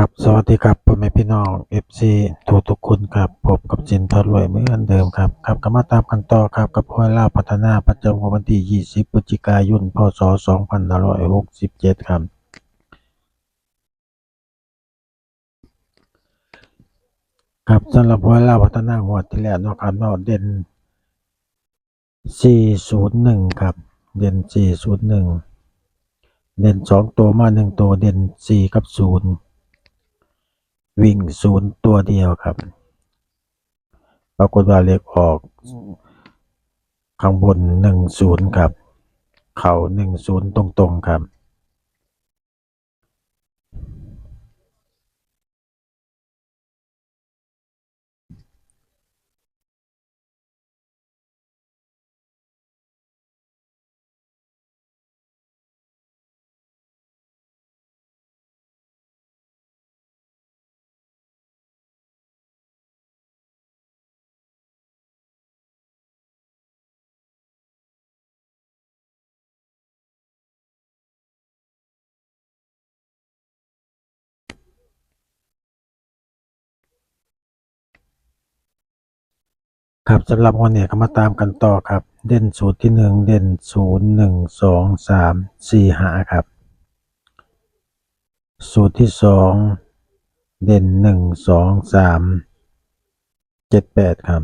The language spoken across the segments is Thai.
ครับสวัสดีครับพ่อแม่พี่น้อง FC ทุกทุกคนครับพบกับจินทอดรวยเหมือนเดิมครับครับก็มาตามกันต่อครับกับห้อยล่าพัฒนาประจำวันที่ 20พฤศจิกายนพศ2567 ครับ ครับสำหรับห้อยล่าพัฒนาหัวที่แล้วนะครับนาะเด่น 401 ครับ เด่น 401 เด่น 2 ตัวมา 1 ตัวเด่น 4 กับ 0 วิ่งศูนย์ตัวเดียวครับ ปรากฏว่าเลขออก ข้างบนหนึ่งศูนย์ครับ เข่าหนึ่งศูนย์ตรงๆครับ ครับสำหรับวันนี้ก็มาตามกันต่อครับ เด่นสูตรที่หนึ่งเด่นศูนย์หนึ่งสองสามสี่ห้าครับ สูตรที่สองเด่นหนึ่งสองสามเจ็ดแปดครับ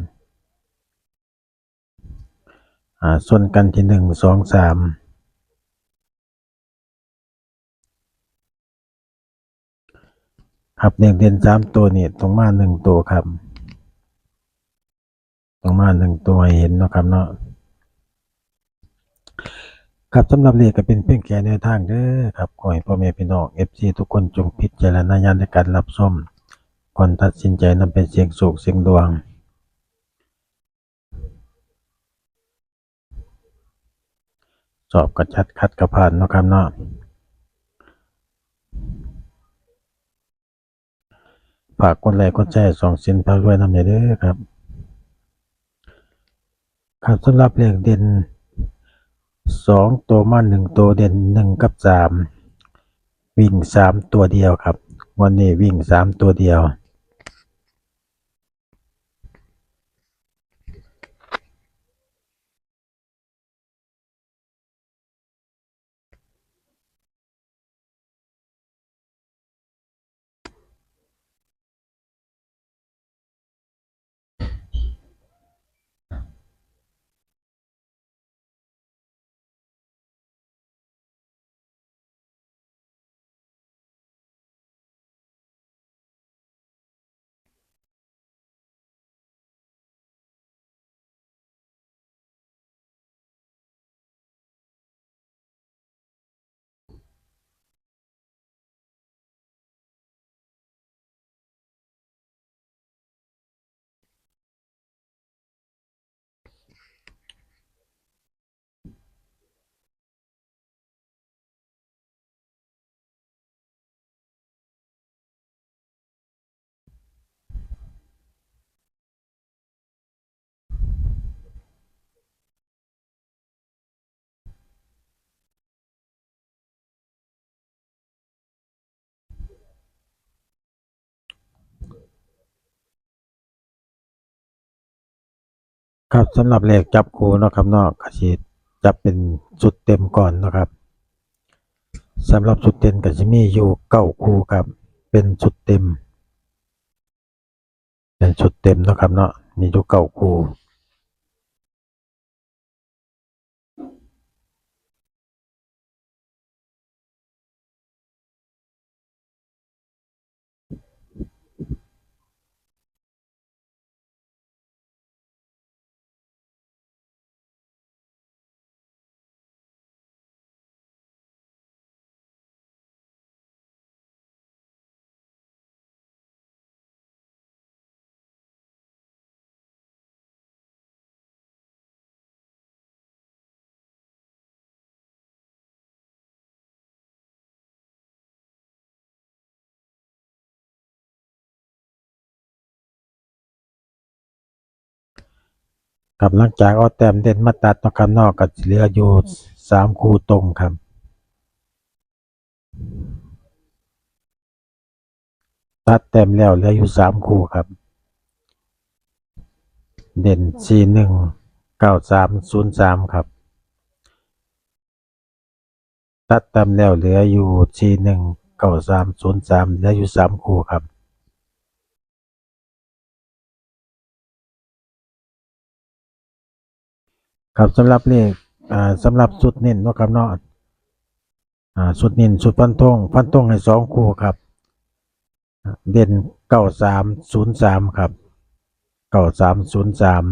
อ่าส่วนกันที่หนึ่งสองสามครับเด่นเด่นสามตัวนี่ตรงมาหนึ่งตัวครับ ตรงมาหนึ่งตัวเห็นนะครับเนาะครับสำหรับเลขก็เป็นเพียงแค่แนวทางเด้อครับขอให้พ่อแม่พี่น้อง FC ทุกคนจงพิจารณาญาณในการรับชมก่อนตัดสินใจนำไปเสียงโชคเสียงดวง สอบกระชัดคัดกระผ่านนะครับเนาะฝากกดไลค์กดแชร์สองเส้นพารวยนำเด้อครับ ครับสำหรับเลขเด่นสองตัวมาหนึ่งตัวเด่นหนึ่งกับสามวิ่งสามตัวเดียวครับ วันนี้วิ่งสามตัวเดียว ครับสำหรับเลขจับคู่เนาะครับนอกก็สิจับเป็นชุดเต็มก่อนนะครับสำหรับชุดเต็มก็จะมีอยู่เก้าคู่ครับเป็นชุดเต็ม เป็นชุดเต็มนะครับเนาะมีอยู่เก้าคู่ ครับหลังจากเอาแต้มเด่นมาตัดเนาะครับเนาะก็สิเหลืออยู่สามคู่ตรงครับ ตัดเต็มแล้วเหลืออยู่สามคู่ครับ เด่นสี่หนึ่งเก้าสามศูนย์สามครับ ตัดเต็มแล้วเหลืออยู่สี่หนึ่งเก้าสามศูนย์สามเหลืออยู่สามคู่ครับ ครับสำหรับเลขอ่าสำหรับสุดเน้นเนาะครับเนาะอ่าสุดเน้นสุดฟันธงฟันธงให้สองคู่ครับ เด่นเก้าสามศูนย์สามครับเก้าสามศูนย์สาม